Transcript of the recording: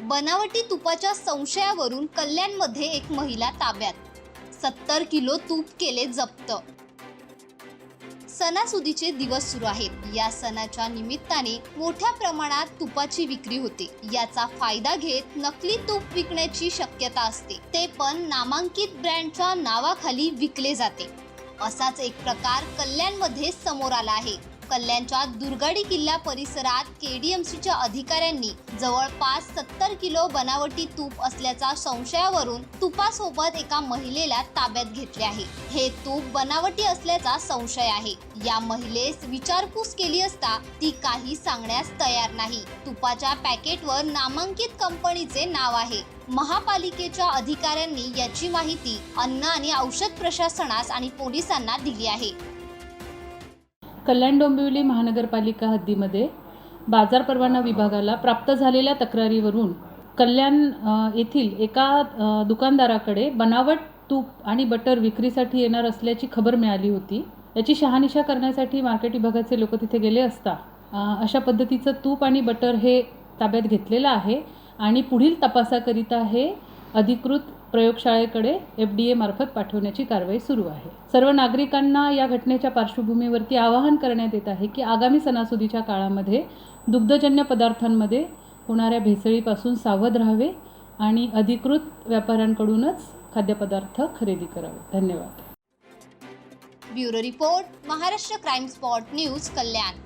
बनावटी तुपाच्या संशयावरून कल्याणमध्ये एक महिला ताब्यात. सत्तर किलो तूप केले जप्त. सणासुदीचे दिवस सुरू आहेत. या सणाच्या निमित्ताने मोठ्या प्रमाणात तुपाची विक्री होते. याचा फायदा घेत नकली तूप विकण्याची शक्यता असते. ते पण नामांकित ब्रँडच्या नावाखाली विकले जाते. असाच एक प्रकार कल्याणमध्ये समोर आला आहे. कल्याणच्या दुर्गाडी किल्ला परिसरात केडीएमसीच्या अधिकाऱ्यांनी जवळपास सत्तर किलो बनावटी तूप असल्याच्या संशयावरून तुपासोबत एका महिलेला ताब्यात घेतले आहे. हे तूप बनावटी असल्याचा संशय आहे. या महिलेस विचारपूस केली असता ती काही सांगण्यास तयार नाही. तुपाच्या पॅकेटवर नामांकित कंपनीचे नाव आहे. महापालिकेच्या अधिकाऱ्यांनी याची माहिती अन्न आणि औषध प्रशासनास आणि पोलिसांना दिली आहे. कल्याण डोंबिवली महानगरपालिका हद्दीमध्ये बाजार परवाना विभागाला प्राप्त झालेल्या तक्रारीवरून कल्याण येथील एका दुकानदाराकडे बनावट तूप आणि बटर विक्रीसाठी येणार असल्याची खबर मिळाली होती. याची शहानिशा करण्यासाठी मार्केट विभागाचे लोक तिथे गेले असता अशा पद्धतीचं तूप आणि बटर हे ताब्यात घेतलेलं आहे आणि पुढील तपासाकरिता हे अधिकृत प्रयोगशाळेकडे एफ डी एमार्फत पाठवण्याची कारवाई सुरू आहे. सर्व नागरिकांना या घटनेच्या पार्श्वभूमीवरती आवाहन करण्यात येत आहे की आगामी सणासुदीच्या काळामध्ये दुग्धजन्य पदार्थांमध्ये होणाऱ्या भेसळीपासून सावध राहावे आणि अधिकृत व्यापाऱ्यांकडूनच खाद्यपदार्थ खरेदी करावे. धन्यवाद. Bureau report Maharashtra crime spot news Kalyan.